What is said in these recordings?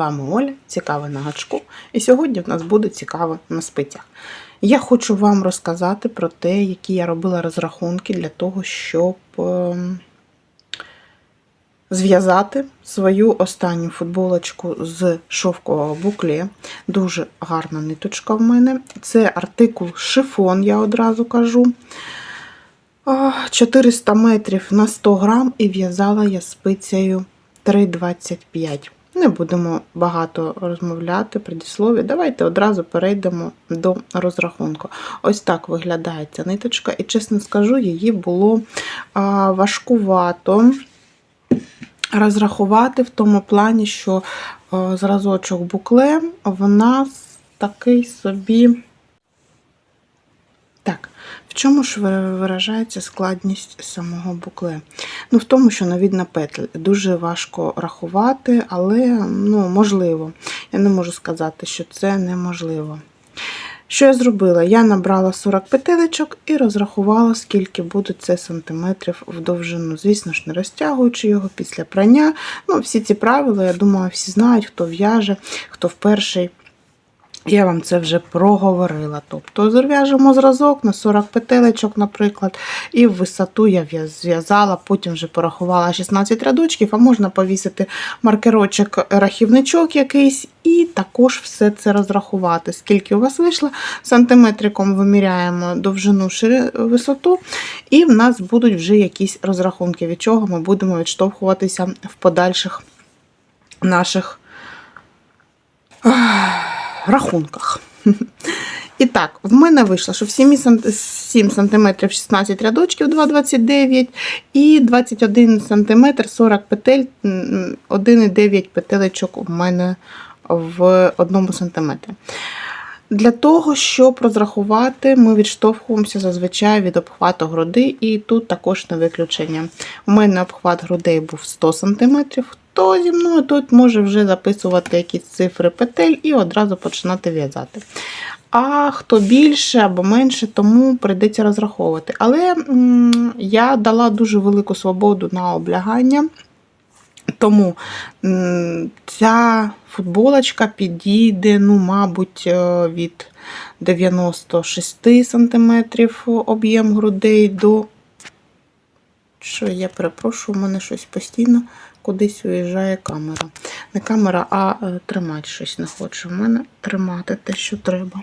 Вами Оля, цікаве на гачку. І сьогодні в нас буде цікаво на спицях. Я хочу вам розказати про те, які я робила розрахунки для того, щоб ем, зв'язати свою останню футболочку з шовкового букле. Дуже гарна ниточка в мене. Це артикул шифон, я одразу кажу. 400 метрів на 100 грам і в'язала я спицею 3,25. Не будемо багато розмовляти предіслові. Давайте одразу перейдемо до розрахунку. Ось так виглядає ця ниточка, і чесно скажу, її було важкувато розрахувати в тому плані, що зразочок букле в нас такий собі. Так, в чому ж виражається складність самого букле? Ну, в тому, що навідна петель дуже важко рахувати, але ну, можливо. Я не можу сказати, що це неможливо. Що я зробила? Я набрала 40 петелечок і розрахувала, скільки буде це сантиметрів в довжину. Звісно ж, не розтягуючи його після прання. Ну, Всі ці правила, я думаю, всі знають, хто в'яже, хто в перший. Я вам це вже проговорила. Тобто зв'яжемо зразок на 40 петелечок, наприклад, і в висоту я зв'язала, потім вже порахувала 16 рядочків, а можна повісити маркерочок, рахівничок якийсь, і також все це розрахувати. Скільки у вас вийшло, сантиметриком виміряємо довжину висоту, і в нас будуть вже якісь розрахунки, від чого ми будемо відштовхуватися в подальших наших рахунках. І так, в мене вийшло, що в 7 см 16 рядочків 2,29 і 21 см 40 петель, 1,9 петелечок у мене в 1 см. Для того, щоб розрахувати, ми відштовхуємося зазвичай від обхвату груди, і тут також не виключення. У мене обхват грудей був 100 см, хто зі мною тут може вже записувати якісь цифри петель і одразу починати в'язати. А хто більше або менше, тому прийдеться розраховувати. Але я дала дуже велику свободу на облягання. Тому ця футболочка підійде, ну, мабуть, е, від 96 см об'єм грудей до. Що я перепрошую, у мене щось постійно кудись уїжджає камера. Не камера, а е, тримати щось не хоче. У мене тримати те, що треба.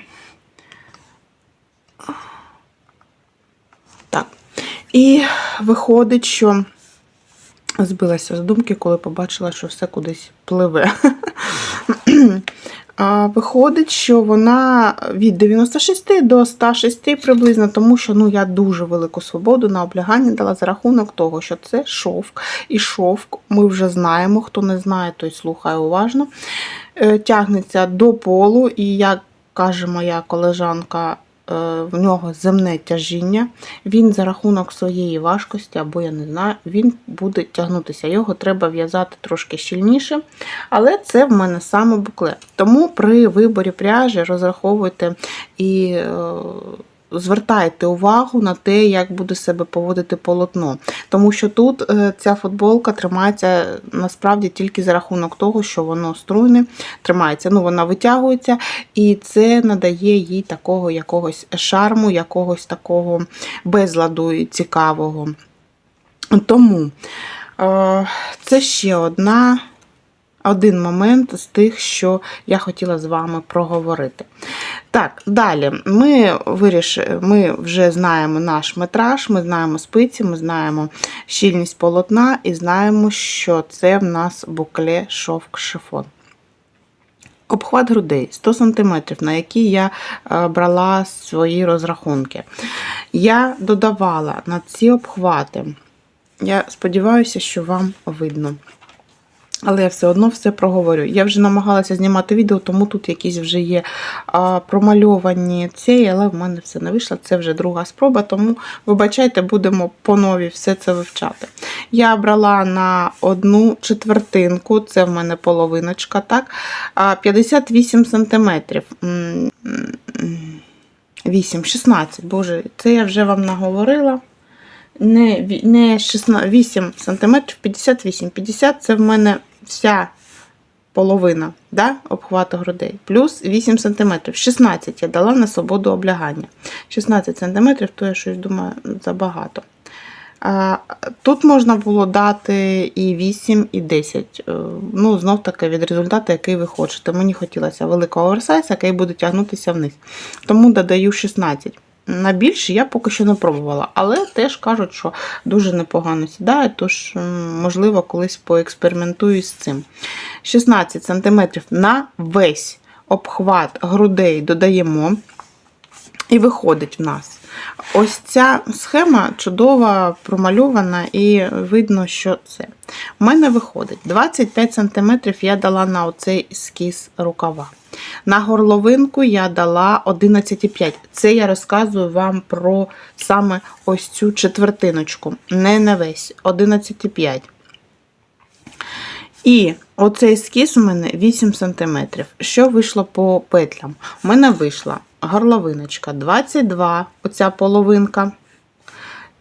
Так. І виходить, що збилася з думки, коли побачила, що все кудись пливе. Виходить, що вона від 96 до 106 приблизно, тому що ну, я дуже велику свободу на облягання дала за рахунок того, що це шовк. І шовк, ми вже знаємо, хто не знає, той слухає уважно. Е, тягнеться до полу, і як каже моя колежанка, в нього земне тяжіння, він за рахунок своєї важкості, або я не знаю, він буде тягнутися. Його треба в'язати трошки щільніше. Але це в мене саме букле. Тому при виборі пряжі розраховуйте і е, звертайте увагу на те, як буде себе поводити полотно. Тому що тут е, ця футболка тримається насправді тільки за рахунок того, що воно струйне, тримається. Ну, Вона витягується, і це надає їй такого якогось шарму, якогось такого безладу цікавого. Тому е, це ще одна один момент з тих, що я хотіла з вами проговорити. Так, далі ми вирішили, ми вже знаємо наш метраж, ми знаємо спиці, ми знаємо щільність полотна і знаємо, що це в нас букле шовк шифон. Обхват грудей 100 см, на які я е, брала свої розрахунки. Я додавала на ці обхвати, я сподіваюся, що вам видно. Але я все одно все проговорю. Я вже намагалася знімати відео, тому тут якісь вже є а, промальовані ці, але в мене все не вийшло. Це вже друга спроба, тому, вибачайте, будемо по нові все це вивчати. Я брала на одну четвертинку, це в мене половиночка, так, 58 сантиметрів. 8, 16, боже, це я вже вам наговорила не не 16, 8 см, 58. 50 це в мене вся половина да, обхвату грудей, плюс 8 см. 16 я дала на свободу облягання. 16 см, то я щось думаю, забагато. Тут можна було дати і 8, і 10. Е, Ну, знов таки від результату, який ви хочете. Мені хотілося великого оверсайз, який буде тягнутися вниз. Тому додаю 16. На більше я поки що не пробувала, але теж кажуть, що дуже непогано сідає, тож, можливо, колись поекспериментую з цим. 16 см на весь обхват грудей додаємо, і виходить в нас. Ось ця схема чудово промальована, і видно, що це. У мене виходить 25 см я дала на оцей ескіз рукава. На горловинку я дала 11,5. Це я розказую вам про саме ось цю четвертиночку, не на весь 11,5. І оцей ескіз у мене 8 см. Що вийшло по петлям? У мене вийшла горловиночка 22, оця половинка.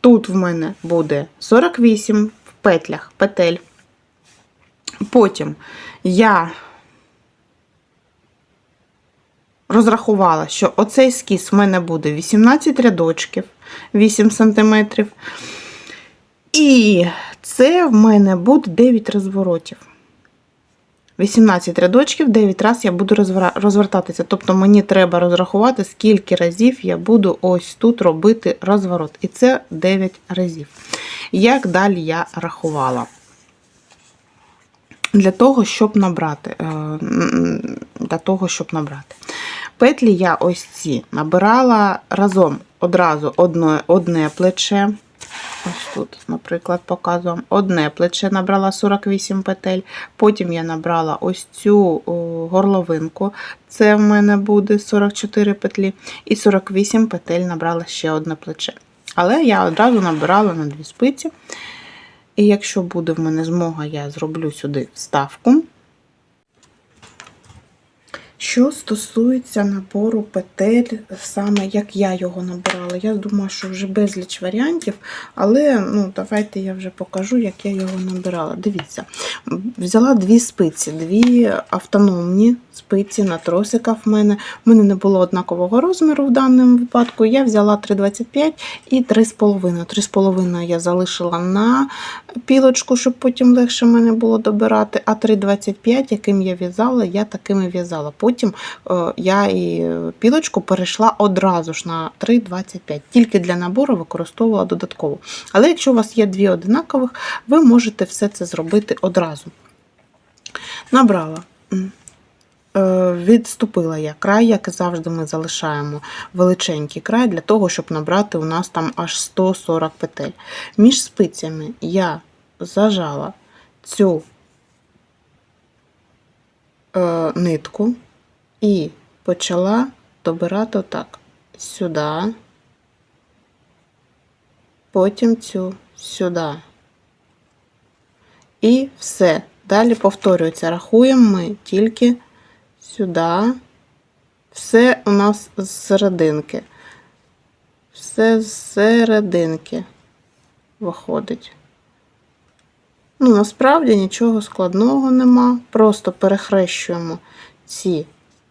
Тут в мене буде 48 в петлях петель. Потім я розрахувала, що оцей скіс в мене буде 18 рядочків, 8 см. І це в мене буде 9 розворотів. 18 рядочків, 9 разів я буду розвертатися. Тобто мені треба розрахувати, скільки разів я буду ось тут робити розворот. І це 9 разів. Як далі я рахувала? Для того, щоб набрати. е, Для того, щоб набрати. Петлі я ось ці набирала разом одразу одне, одне плече. Ось тут, наприклад, показую вам одне плече набрала 48 петель. Потім я набрала ось цю горловинку, це в мене буде 44 петлі, і 48 петель набрала ще одне плече. Але я одразу набирала на дві спиці. І якщо буде в мене змога, я зроблю сюди вставку. Що стосується набору петель, саме як я його набирала, я думаю, що вже безліч варіантів, але ну, давайте я вже покажу, як я його набирала. Дивіться, взяла дві спиці, дві автономні спиці на тросиках в мене. У мене не було однакового розміру в даному випадку. Я взяла 3,25 і 3,5. 3,5 я залишила на пілочку, щоб потім легше мене було добирати. А 3,25, яким я в'язала, я такими в'язала. Потім е, я і пілочку перейшла одразу ж на 3,25. Тільки для набору використовувала додатково. Але якщо у вас є дві одинакових, ви можете все це зробити одразу. Набрала. Е, Відступила я край, як і завжди, ми залишаємо величенький край для того, щоб набрати у нас там аж 140 петель. Між спицями я зажала цю е, нитку і почала добирати отак сюди, потім цю сюди. І все. Далі повторюється. Рахуємо ми тільки сюди. Все у нас з серединки. Все з серединки виходить. Ну, насправді нічого складного нема. Просто перехрещуємо ці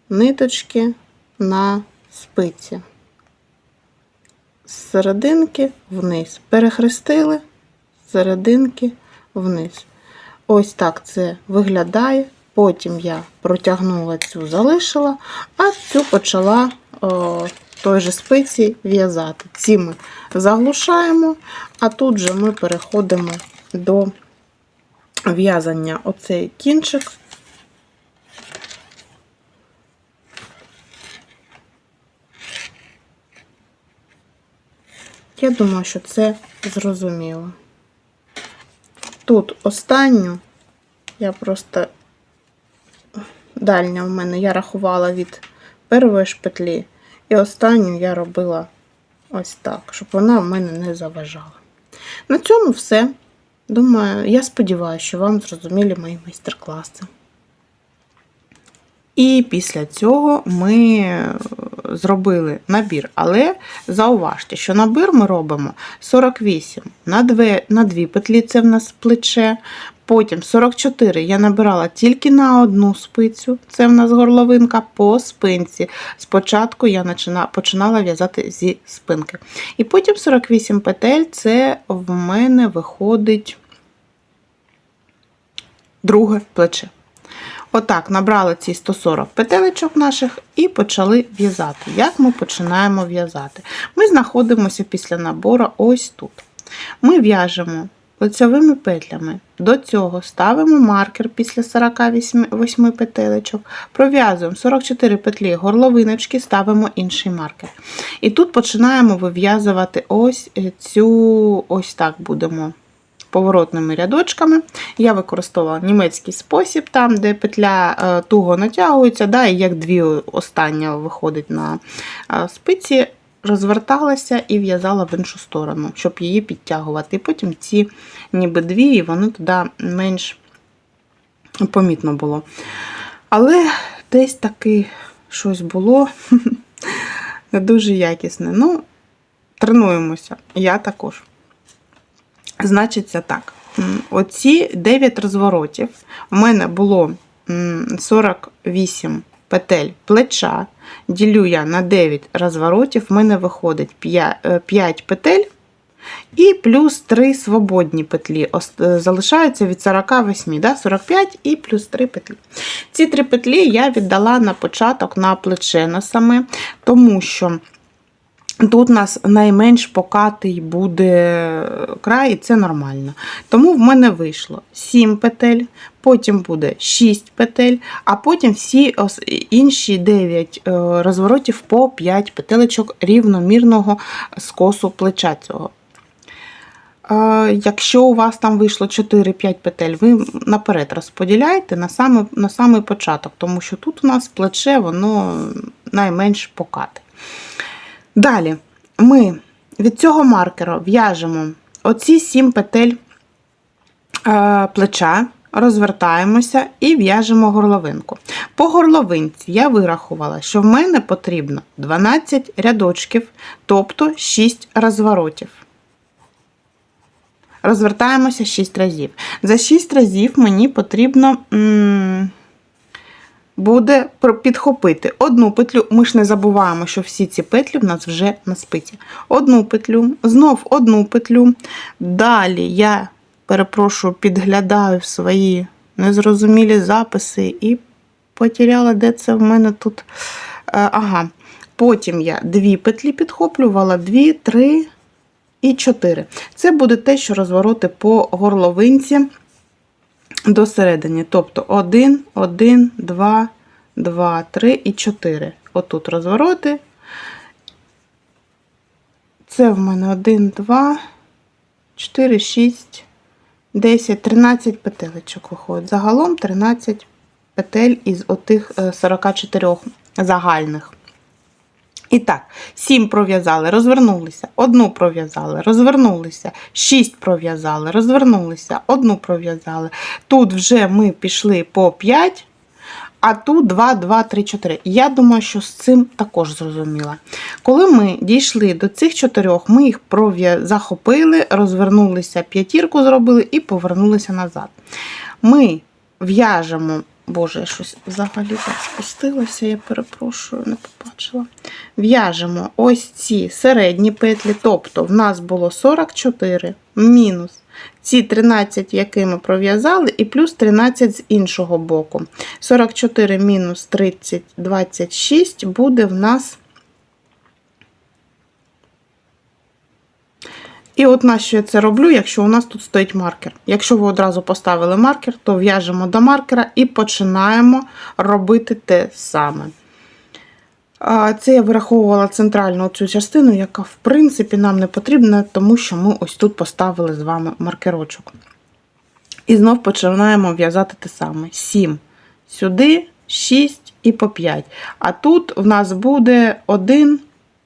ниточки на спиці. З серединки вниз. Перехрестили з серединки вниз. Ось так це виглядає. Потім я протягнула цю, залишила, а цю почала о, той же спиці в'язати. Ці ми заглушаємо, а тут же ми переходимо до в'язання оцей кінчик. Я думаю, що це зрозуміло. Тут останню я просто дальня в мене я рахувала від першої ж петлі, і останню я робила ось так, щоб вона в мене не заважала. На цьому все. Думаю, я сподіваюся, що вам зрозумілі мої майстер-класи. І після цього ми зробили набір. Але зауважте, що набір ми робимо 48 на 2, на 2 петлі, це в нас плече, Потім 44 я набирала тільки на одну спицю, це в нас горловинка по спинці. Спочатку я починала в'язати зі спинки. І потім 48 петель це в мене виходить друге плече. Отак, набрали ці 140 петелечок наших і почали в'язати. Як ми починаємо в'язати? Ми знаходимося після набору ось тут. Ми в'яжемо лицевими петлями. До цього ставимо маркер після 48 петелечок, пров'язуємо 44 петлі горловиночки, ставимо інший маркер. І тут починаємо вив'язувати ось цю, ось так будемо поворотними рядочками. Я використовувала німецький спосіб, там, де петля е, туго натягується, да, і як дві остання виходить на е, спиці, розверталася і в'язала в іншу сторону, щоб її підтягувати. І потім ці ніби дві, і воно туди менш помітно було. Але десь таки щось було не дуже якісне. Ну, тренуємося. Я також. Значиться так. Оці 9 розворотів. У мене було 48 петель плеча. Ділю я на 9 розворотів. В мене виходить 5, 5 петель. І плюс 3 свободні петлі. Е, Залишаються від 48, да? 45 і плюс 3 петлі. Ці 3 петлі я віддала на початок на плече на саме, тому що Тут у нас найменш покатий буде край, і це нормально. Тому в мене вийшло 7 петель, потім буде 6 петель, а потім всі інші 9 е, розворотів по 5 петелечок рівномірного скосу плеча цього. Е, Якщо у вас там вийшло 4-5 петель, ви наперед розподіляйте на самий, на самий початок, тому що тут у нас плече воно найменш покате. Далі ми від цього маркера в'яжемо оці 7 петель е, плеча, розвертаємося і в'яжемо горловинку. По горловинці я вирахувала, що в мене потрібно 12 рядочків, тобто 6 розворотів. Розвертаємося 6 разів. За 6 разів мені потрібно. Буде підхопити одну петлю. Ми ж не забуваємо, що всі ці петлі в нас вже на спиці. Одну петлю, знов одну петлю. Далі я перепрошую, підглядаю свої незрозумілі записи і потеряла, де це в мене тут. Е, Ага. Потім я дві петлі підхоплювала, дві, три і чотири. Це буде те, що розвороти по горловинці до середини. Тобто 1, 1, 2, 2, 3 і 4. Отут розвороти. Це в мене 1, 2, 4, 6, 10, 13 петелечок виходить. Загалом 13 петель із отих е, 44 загальних. І так, 7 пров'язали, розвернулися, одну пров'язали, розвернулися, 6 пров'язали, розвернулися, одну пров'язали. Тут вже ми пішли по 5, а тут 2, 2, 3, 4. Я думаю, що з цим також зрозуміла. Коли ми дійшли до цих чотирьох, ми їх захопили, розвернулися, п'ятірку зробили і повернулися назад. Ми в'яжемо. Боже, я щось взагалі так спустилося, я перепрошую, не побачила. В'яжемо ось ці середні петлі, тобто в нас було 44 мінус ці 13, які ми пров'язали, і плюс 13 з іншого боку. 44 мінус 30, 26 буде в нас. І от на що я це роблю, якщо у нас тут стоїть маркер. Якщо ви одразу поставили маркер, то в'яжемо до маркера і починаємо робити те саме. Це я вираховувала центральну цю частину, яка, в принципі, нам не потрібна, тому що ми ось тут поставили з вами маркерочок. І знов починаємо в'язати те саме: 7 сюди, 6 і по 5. А тут в нас буде 1,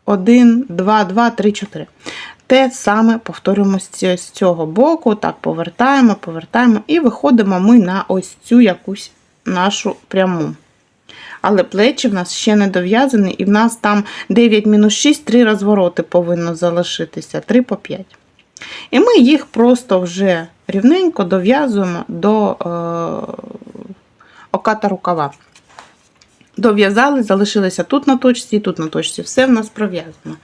1, 2, 2, 3, 4. Те саме повторюємо з цього боку, так, повертаємо, повертаємо, і виходимо ми на ось цю якусь нашу пряму. Але плечі в нас ще не дов'язані, і в нас там 9 мінус 6, 3 розвороти повинно залишитися, 3 по 5. І ми їх просто вже рівненько дов'язуємо до е, оката рукава. Дов'язали, залишилися тут на точці, і тут на точці. Все в нас пров'язано.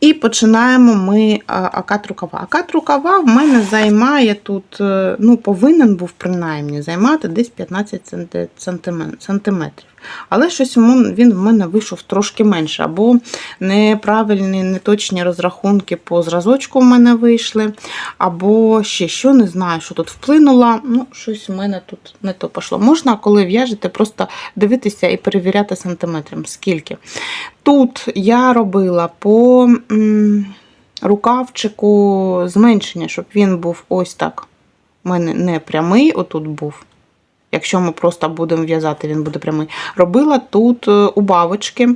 І починаємо ми акат рукава. Акат рукава в мене займає тут, е, ну, повинен був принаймні займати десь 15 санти- сантиметрів. Але щось він в мене вийшов трошки менше. Або неправильні, неточні розрахунки по зразочку в мене вийшли, або ще що, не знаю, що тут вплинуло. Ну, щось в мене тут не то пішло. Можна, коли в'яжете, просто дивитися і перевіряти сантиметром, скільки. Тут я робила по рукавчику зменшення, щоб він був ось так. У мене не прямий, отут був. Якщо ми просто будемо в'язати, він буде прямий. Робила тут е, убавочки.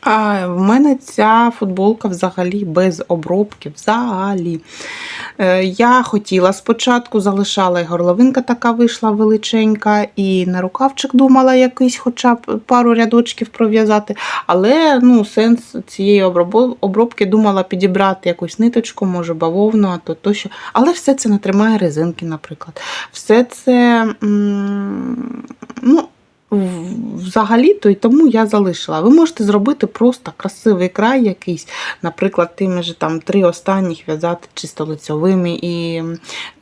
А в мене ця футболка взагалі без обробки. Взагалі. Е, Я хотіла спочатку, залишала і горловинка така вийшла величенька, і на рукавчик думала якийсь хоча б пару рядочків пров'язати. Але ну, сенс цієї обробки думала підібрати якусь ниточку, може бавовну, а то тощо. Але все це не тримає резинки, наприклад. Все це. ну, Взагалі-то і тому я залишила. Ви можете зробити просто красивий край якийсь, наприклад, тими ж там три останніх в'язати чисто лицьовими і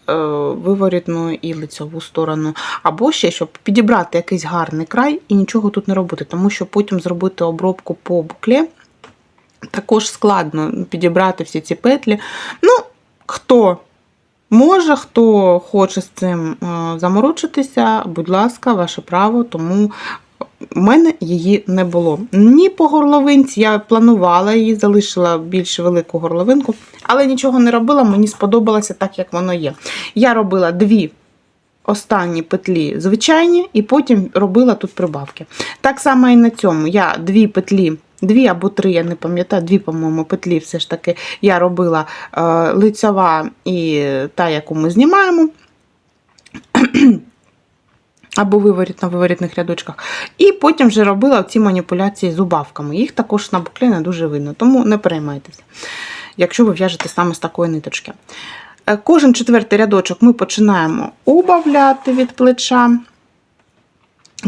е, виворітну і лицьову сторону. Або ще, щоб підібрати якийсь гарний край і нічого тут не робити, тому що потім зробити обробку по букле також складно підібрати всі ці петлі. Ну, хто Може, хто хоче з цим е, заморочитися, будь ласка, ваше право, тому в мене її не було. Ні по горловинці, я планувала її, залишила більш велику горловинку, але нічого не робила, мені сподобалося так, як воно є. Я робила дві останні петлі звичайні, і потім робила тут прибавки. Так само і на цьому. Я дві петлі. Дві або три, я не пам'ятаю, дві, по-моєму, петлі все ж таки я робила е, лицьова і та, яку ми знімаємо, або виворіт на виворітних рядочках. І потім вже робила ці маніпуляції з убавками. Їх також на буклі не дуже видно, тому не переймайтеся, якщо ви в'яжете саме з такої ниточки. Е, Кожен четвертий рядочок ми починаємо убавляти від плеча.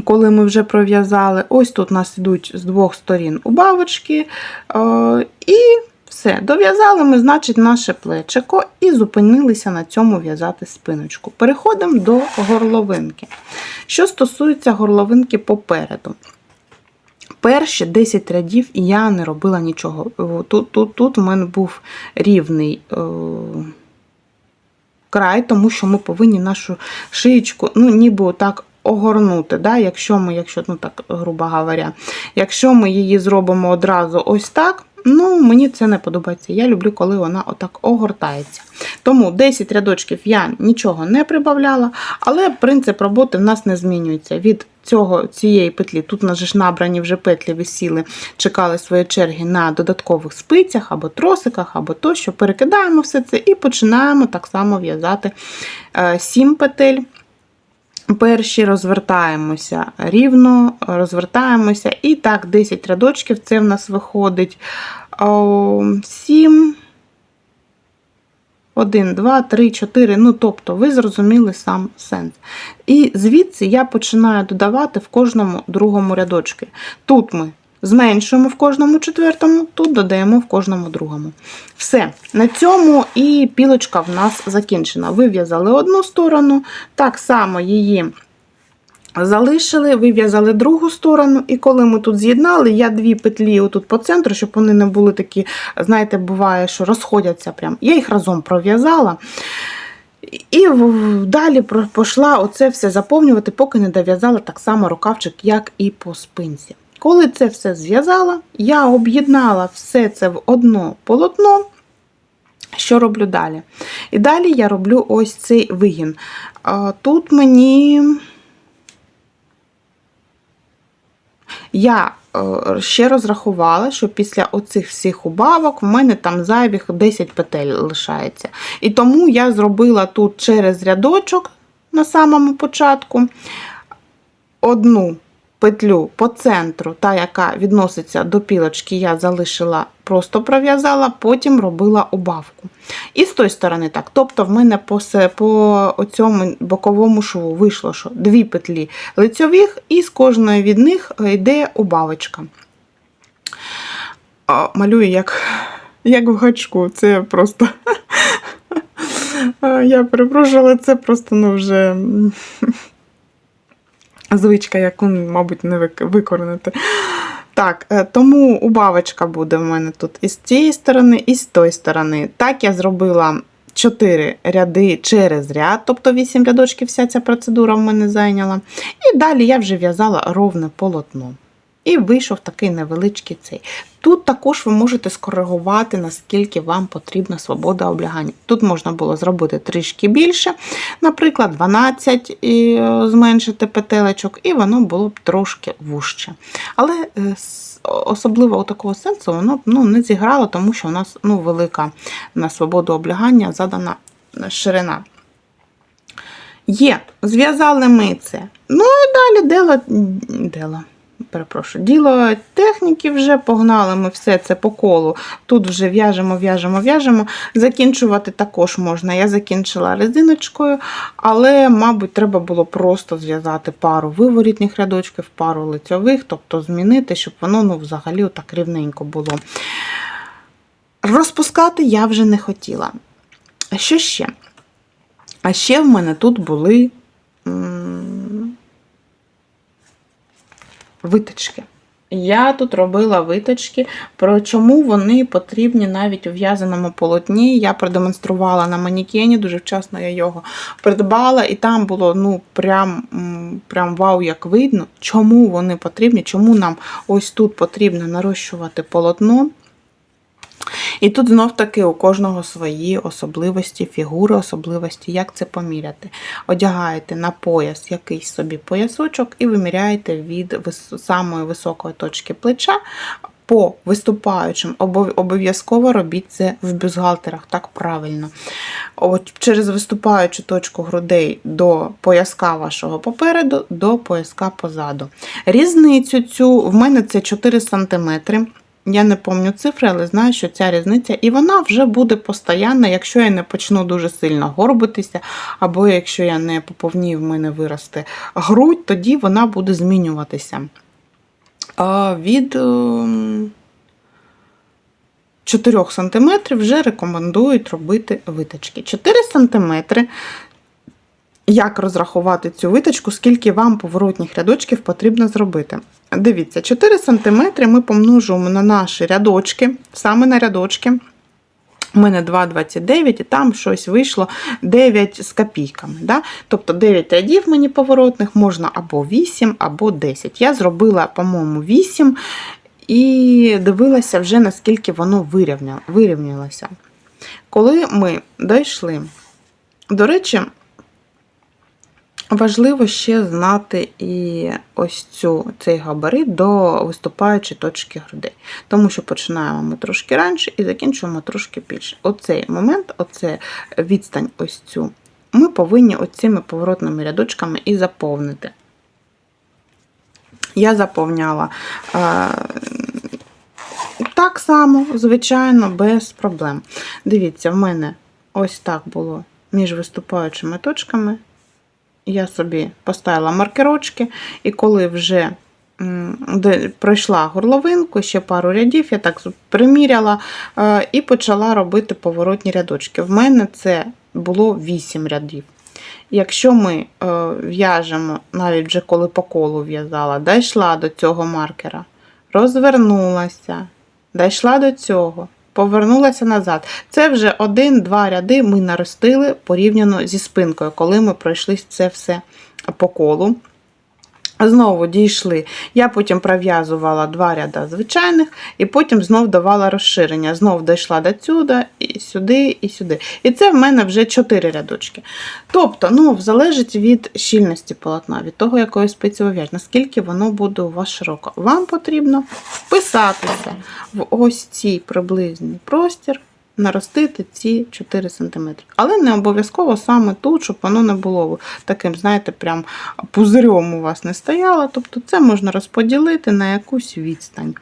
Коли ми вже пров'язали, ось тут у нас йдуть з двох сторін убавочки. е, І все. Дов'язали ми, значить, наше плечико і зупинилися на цьому в'язати спиночку. Переходимо до горловинки. Що стосується горловинки попереду. Перші 10 рядів я не робила нічого. Тут, тут, тут в мене був рівний. Е, край, тому що ми повинні нашу шиєчку, ну, ніби отак огорнути. Да? Якщо ми, якщо, ну так, грубо говоря, якщо ми її зробимо одразу ось так, ну, мені це не подобається. Я люблю, коли вона отак огортається. Тому 10 рядочків я нічого не прибавляла, але принцип роботи в нас не змінюється. Від цього, цієї петлі, тут у ж набрані вже петлі висіли, чекали свої черги на додаткових спицях або тросиках, або тощо. Перекидаємо все це і починаємо так само в'язати 7 петель. Перші розвертаємося рівно, розвертаємося, і так, 10 рядочків це в нас виходить 7, 1, 2, 3, 4. Ну, тобто, ви зрозуміли сам сенс. І звідси я починаю додавати в кожному другому рядочку. Тут ми зменшуємо в кожному четвертому, тут додаємо в кожному другому. Все, на цьому і пілочка в нас закінчена. Вив'язали одну сторону, так само її. Залишили, вив'язали другу сторону, і коли ми тут з'єднали, я дві петлі отут по центру, щоб вони не були такі, знаєте, буває, що розходяться прям. Я їх разом пров'язала. І далі пішла оце все заповнювати, поки не дов'язала так само рукавчик, як і по спинці. Коли це все зв'язала, я об'єднала все це в одно полотно. Що роблю далі? І далі я роблю ось цей вигін. Тут мені. Я е, ще розрахувала, що після оцих всіх убавок в мене там зайвих 10 петель лишається. І тому я зробила тут через рядочок на самому початку одну петлю по центру, та, яка відноситься до пілочки, я залишила, просто пров'язала, потім робила убавку. І з тої сторони так. Тобто, в мене по, по цьому боковому шву вийшло, що дві петлі лицьових, і з кожної від них е, йде убавочка. А, малюю як, як в гачку. Це просто. Я перепрошую, але це просто ну, вже звичка, яку, мабуть, не вик- викоренити. Так, е, тому убавочка буде в мене тут і з цієї сторони, і з тої сторони. Так, я зробила 4 ряди через ряд, тобто 8 рядочків вся ця процедура в мене зайняла. І далі я вже в'язала ровне полотно. І вийшов такий невеличкий цей. Тут також ви можете скоригувати, наскільки вам потрібна свобода облягання. Тут можна було зробити трішки більше, наприклад, 12 і е, зменшити петелечок, і воно було б трошки вужче. Але е, особливо такого сенсу воно ну, не зіграло, тому що у нас ну, велика на свободу облягання задана ширина. Є, зв'язали ми це. Ну і далі дело, дело. Перепрошую, діло техніки вже погнали ми все це по колу. Тут вже в'яжемо, в'яжемо, в'яжемо. Закінчувати також можна. Я закінчила резиночкою, але, мабуть, треба було просто зв'язати пару виворітних рядочків, пару лицьових, тобто змінити, щоб воно ну, взагалі так рівненько було. Розпускати я вже не хотіла. Що ще? А ще в мене тут були виточки. Я тут робила виточки, про чому вони потрібні навіть у в'язаному полотні. Я продемонструвала на манікені, дуже вчасно я його придбала, і там було ну прям, прям вау, як видно, чому вони потрібні, чому нам ось тут потрібно нарощувати полотно. І тут знов таки у кожного свої особливості, фігури, особливості, як це поміряти. Одягаєте на пояс якийсь собі поясочок і виміряєте від самої високої точки плеча. По виступаючим Обов- обов'язково робіть це в бюстгальтерах, так правильно. От через виступаючу точку грудей до пояска вашого попереду, до пояска позаду. Різницю цю в мене це 4 см. Я не пам'ятаю цифри, але знаю, що ця різниця, і вона вже буде постійна, якщо я не почну дуже сильно горбитися, або якщо я не поповнію, в мене виросте грудь, тоді вона буде змінюватися. Від ем, 4 см вже рекомендують робити виточки. 4 см. Як розрахувати цю виточку, скільки вам поворотних рядочків потрібно зробити? Дивіться, 4 см ми помножуємо на наші рядочки, саме на рядочки. У мене 2,29 і там щось вийшло 9 з копійками. Да? Тобто 9 рядів мені поворотних можна або 8, або 10. Я зробила, по-моєму, 8 і дивилася вже, наскільки воно вирівнялося. Коли ми дійшли, до речі, Важливо ще знати і ось цю, цей габарит до виступаючої точки грудей. Тому що починаємо ми трошки раніше і закінчуємо трошки більше. Оцей момент, оце відстань ось цю, ми повинні оцими поворотними рядочками і заповнити. Я заповняла е, так само, звичайно, без проблем. Дивіться, в мене ось так було між виступаючими точками я собі поставила маркерочки, і коли вже пройшла горловинку, ще пару рядів, я так приміряла е, і почала робити поворотні рядочки. В мене це було 8 рядів. Якщо ми е, в'яжемо, навіть вже коли по колу в'язала, дійшла до цього маркера, розвернулася, дійшла до цього, повернулася назад. Це вже один-два ряди ми наростили порівняно зі спинкою, коли ми пройшли це все по колу. Знову дійшли. Я потім пров'язувала два ряда звичайних, і потім знов давала розширення. Знов дійшла до сюди, і сюди, і сюди. І це в мене вже чотири рядочки. Тобто, ну, залежить від щільності полотна, від того, якою спицею в'яж, наскільки воно буде у вас широко. Вам потрібно вписатися в ось цей приблизний простір наростити ці 4 см. Але не обов'язково саме тут, щоб воно не було таким, знаєте, прям пузирем у вас не стояло. Тобто це можна розподілити на якусь відстань.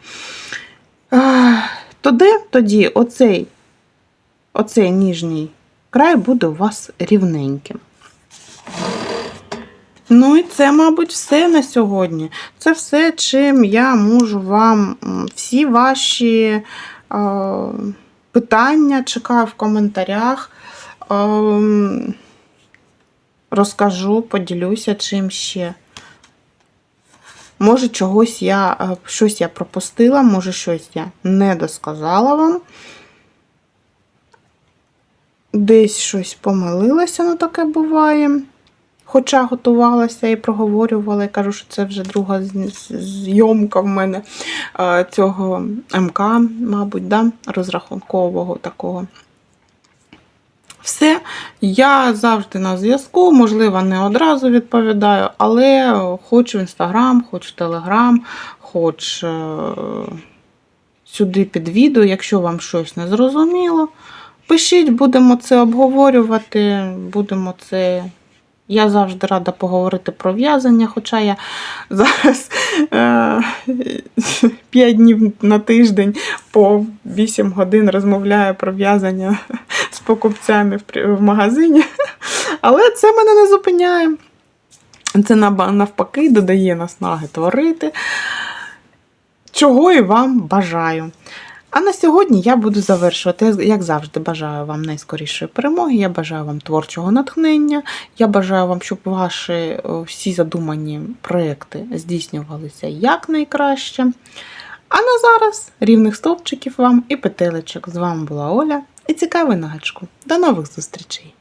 Тоді, тоді оцей, оцей ніжній край буде у вас рівненьким. Ну і це, мабуть, все на сьогодні. Це все, чим я можу вам всі ваші е, питання чекаю в коментарях. Ем, розкажу, поділюся чим ще. Може, чогось я, е, щось я пропустила, може, щось я не досказала вам. Десь щось помилилася, ну таке буває. Хоча готувалася і проговорювала, і кажу, що це вже друга зйомка в мене е, цього МК, мабуть, да? розрахункового такого. Все, я завжди на зв'язку, можливо, не одразу відповідаю, але хоч в Інстаграм, хоч в Телеграм, хоч е, сюди під відео, якщо вам щось не зрозуміло, пишіть, будемо це обговорювати, будемо це. Я завжди рада поговорити про в'язання, хоча я зараз е, 5 днів на тиждень по 8 годин розмовляю про в'язання з покупцями в, магазині. Але це мене не зупиняє. Це навпаки додає наснаги творити. Чого і вам бажаю. А на сьогодні я буду завершувати. Як завжди, бажаю вам найскорішої перемоги. Я бажаю вам творчого натхнення. Я бажаю вам, щоб ваші е, всі задумані проекти здійснювалися якнайкраще. А на зараз рівних стовпчиків вам і петелечок. З вами була Оля і цікавий на гачку. До нових зустрічей!